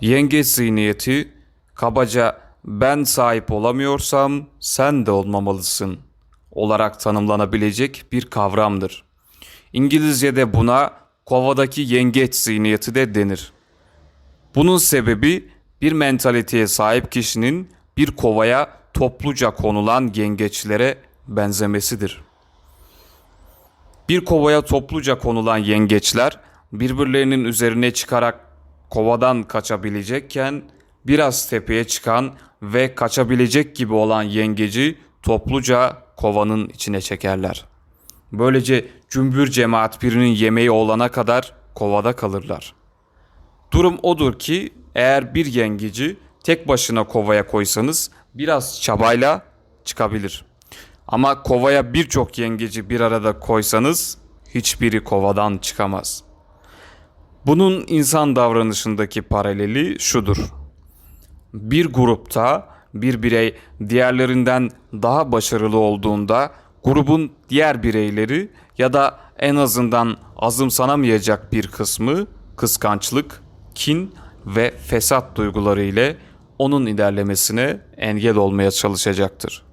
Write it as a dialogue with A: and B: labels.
A: Yengeç zihniyeti kabaca ben sahip olamıyorsam sen de olmamalısın olarak tanımlanabilecek bir kavramdır. İngilizce'de buna kovadaki yengeç zihniyeti de denir. Bunun sebebi bir mentaliteye sahip kişinin bir kovaya topluca konulan yengeçlere benzemesidir. Bir kovaya topluca konulan yengeçler birbirlerinin üzerine çıkarak kovadan kaçabilecekken biraz tepeye çıkan ve kaçabilecek gibi olan yengeci topluca kovanın içine çekerler. Böylece cümbür cemaat birinin yemeği olana kadar kovada kalırlar. Durum odur ki eğer bir yengeci tek başına kovaya koysanız biraz çabayla çıkabilir. Ama kovaya birçok yengeci bir arada koysanız hiçbiri kovadan çıkamaz. Bunun insan davranışındaki paraleli şudur. Bir grupta bir birey diğerlerinden daha başarılı olduğunda grubun diğer bireyleri ya da en azından azımsanamayacak bir kısmı kıskançlık, kin ve fesat duyguları ile onun ilerlemesine engel olmaya çalışacaktır.